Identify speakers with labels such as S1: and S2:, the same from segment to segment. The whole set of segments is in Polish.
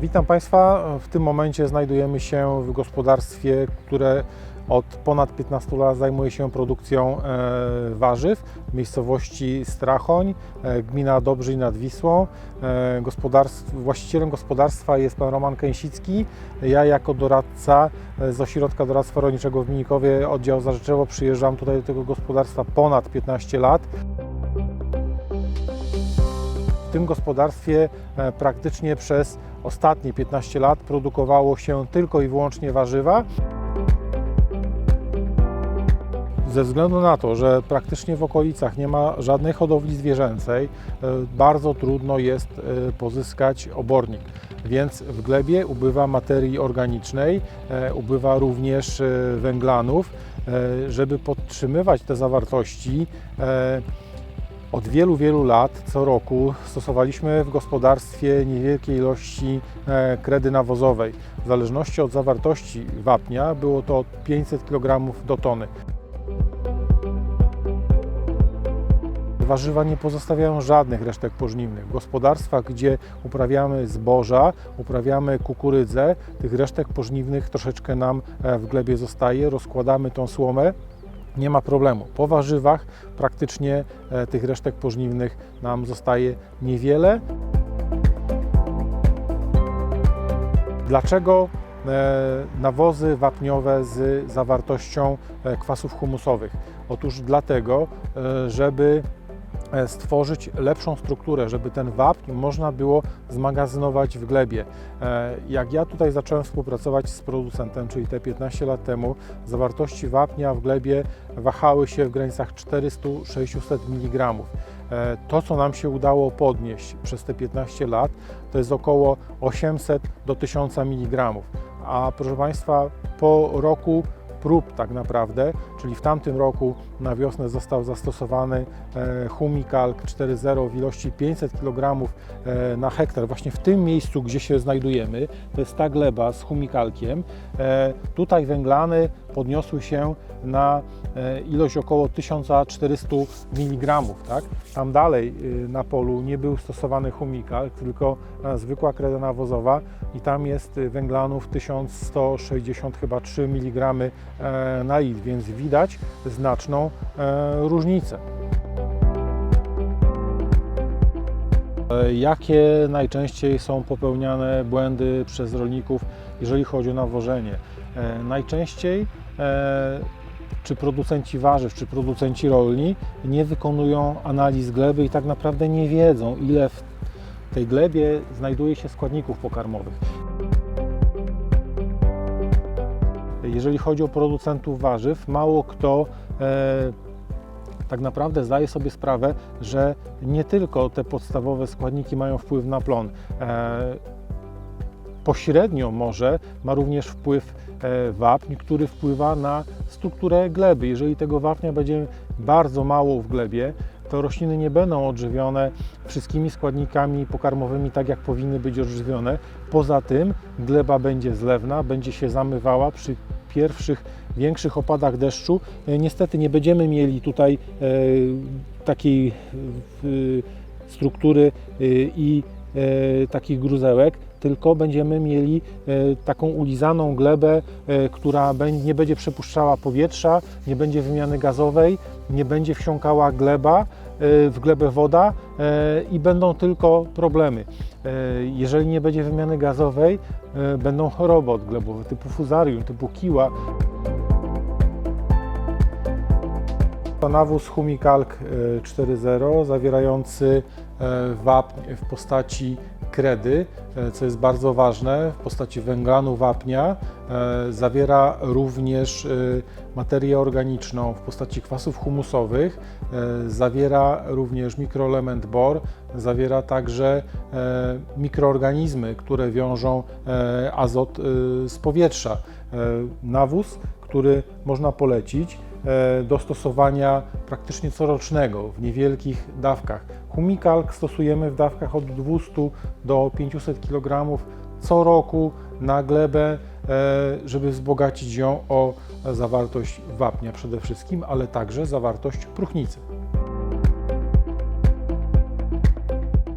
S1: Witam Państwa. W tym momencie znajdujemy się w gospodarstwie, które od ponad 15 lat zajmuje się produkcją e, warzyw w miejscowości Strachoń, e, gmina Dobrzyń nad Wisłą. E, gospodarstw, właścicielem gospodarstwa jest pan Roman Kęsicki. Ja jako doradca e, z Ośrodka Doradztwa Rolniczego w Minikowie, oddział Zarzeczewo, przyjeżdżam tutaj do tego gospodarstwa ponad 15 lat. W tym gospodarstwie e, praktycznie przez ostatnie 15 lat produkowało się tylko i wyłącznie warzywa. Ze względu na to, że praktycznie w okolicach nie ma żadnej hodowli zwierzęcej, e, bardzo trudno jest e, pozyskać obornik. Więc w glebie ubywa materii organicznej, e, ubywa również węglanów. Żeby podtrzymywać te zawartości, od wielu, wielu lat co roku stosowaliśmy w gospodarstwie niewielkie ilości e, kredy nawozowej. W zależności od zawartości wapnia było to od 500 kg do tony. Warzywa nie pozostawiają żadnych resztek pożniwnych. W gospodarstwach, gdzie uprawiamy zboża, uprawiamy kukurydzę, tych resztek pożniwnych troszeczkę nam e, w glebie zostaje. Rozkładamy tą słomę, nie ma problemu. Po warzywach praktycznie e, tych resztek pożniwnych nam zostaje niewiele. Dlaczego e, nawozy wapniowe z zawartością e, kwasów humusowych? Otóż dlatego, żeby stworzyć lepszą strukturę, żeby ten wapń można było zmagazynować w glebie. E, Jak ja tutaj zacząłem współpracować z producentem, czyli te 15 lat temu, zawartości wapnia w glebie wahały się w granicach 400-600 mg. E, To, co nam się udało podnieść przez te 15 lat, to jest około 800 do 1000 mg. A proszę Państwa, po roku prób tak naprawdę, czyli w tamtym roku na wiosnę został zastosowany e, Humikalk 4.0 w ilości 500 kg e, na hektar, właśnie w tym miejscu, gdzie się znajdujemy, to jest ta gleba z humikalkiem. E, Tutaj węglany podniosły się na e, ilość około 1400 mg. Tak? Tam dalej y, na polu nie był stosowany humikalk, tylko e, zwykła kreda nawozowa i tam jest y, węglanów 1160 chyba 3 mg e, na litr, więc widać znaczną różnicę. Jakie najczęściej są popełniane błędy przez rolników, jeżeli chodzi o nawożenie? E, Najczęściej e, czy producenci warzyw, czy producenci rolni nie wykonują analiz gleby i tak naprawdę nie wiedzą, ile w tej glebie znajduje się składników pokarmowych. Jeżeli chodzi o producentów warzyw, mało kto e, tak naprawdę zdaje sobie sprawę, że nie tylko te podstawowe składniki mają wpływ na plon. E, pośrednio może ma również wpływ e, wapń, który wpływa na strukturę gleby. Jeżeli tego wapnia będzie bardzo mało w glebie, to rośliny nie będą odżywione wszystkimi składnikami pokarmowymi tak, jak powinny być odżywione. Poza tym gleba będzie zlewna, będzie się zamywała przy pierwszych większych opadach deszczu. E, Niestety nie będziemy mieli tutaj e, takiej e, struktury i takich gruzełek, tylko będziemy mieli taką ulizaną glebę, która nie będzie przepuszczała powietrza, nie będzie wymiany gazowej, nie będzie wsiąkała gleba, w glebę woda i będą tylko problemy. Jeżeli nie będzie wymiany gazowej, będą choroby odglebowe typu fuzarium, typu kiła. To nawóz Humikalk e, 4.0 zawierający e, wapń w postaci kredy, e, co jest bardzo ważne, w postaci węglanu wapnia. E, Zawiera również materię organiczną w postaci kwasów humusowych, zawiera również mikroelement bor, zawiera także mikroorganizmy, które wiążą azot z powietrza. Nawóz, który można polecić do stosowania praktycznie corocznego w niewielkich dawkach. Humikalk stosujemy w dawkach od 200 do 500 kg co roku na glebę, e, żeby wzbogacić ją o zawartość wapnia przede wszystkim, ale także zawartość próchnicy.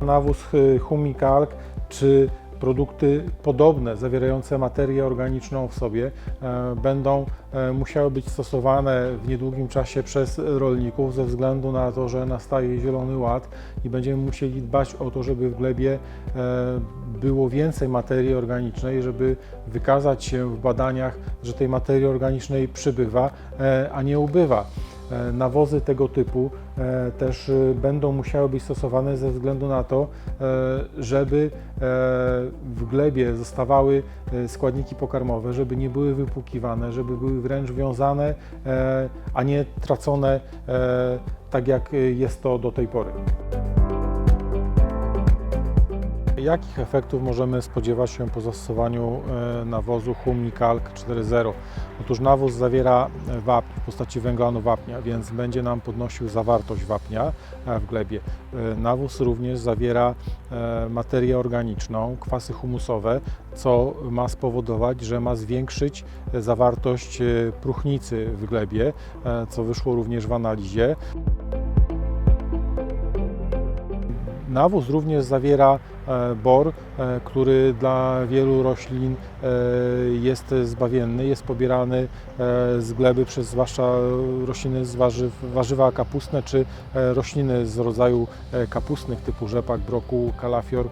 S1: Nawóz y, Humikalk czy produkty podobne, zawierające materię organiczną w sobie, e, będą e, musiały być stosowane w niedługim czasie przez rolników ze względu na to, że nastaje zielony ład i będziemy musieli dbać o to, żeby w glebie e, było więcej materii organicznej, żeby wykazać się w badaniach, że tej materii organicznej przybywa, a nie ubywa. E, Nawozy tego typu e, też e, będą musiały być stosowane ze względu na to, żeby w glebie zostawały składniki pokarmowe, żeby nie były wypłukiwane, żeby były wręcz wiązane, a nie tracone tak jak jest to do tej pory. Jakich efektów możemy spodziewać się po zastosowaniu e, nawozu Humnikalk 4.0? Otóż nawóz zawiera wapń w postaci węglanu wapnia, więc będzie nam podnosił zawartość wapnia e, w glebie. E, Nawóz również zawiera e, materię organiczną, kwasy humusowe, co ma spowodować, że ma zwiększyć e, zawartość e, próchnicy w glebie, e, co wyszło również w analizie. Nawóz również zawiera e, bor, e, który dla wielu roślin e, jest zbawienny, jest pobierany z gleby przez zwłaszcza rośliny z warzyw, warzywa kapustne czy rośliny z rodzaju kapustnych typu rzepak, brokuł, kalafior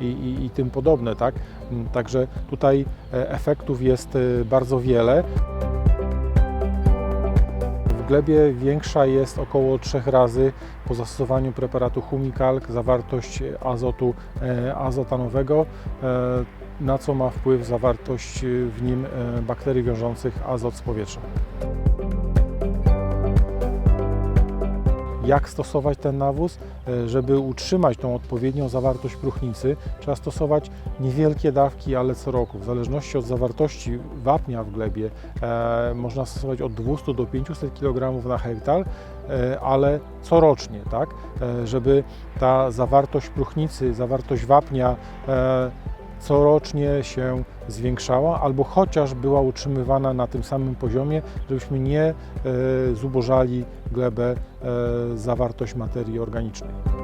S1: i, i, i tym podobne. Tak? Także tutaj efektów jest bardzo wiele. W glebie większa jest około 3 razy po zastosowaniu preparatu Humikalk zawartość azotu e, azotanowego, e, na co ma wpływ zawartość w nim e, bakterii wiążących azot z powietrza. Jak stosować ten nawóz? E, Żeby utrzymać tą odpowiednią zawartość próchnicy, trzeba stosować niewielkie dawki, ale co roku. W zależności od zawartości wapnia w glebie e, można stosować od 200 do 500 kg na hektar, e, ale corocznie, tak? E, żeby ta zawartość próchnicy, zawartość wapnia e, corocznie się zwiększała, albo chociaż była utrzymywana na tym samym poziomie, żebyśmy nie e, zubożali glebę e, zawartość materii organicznej.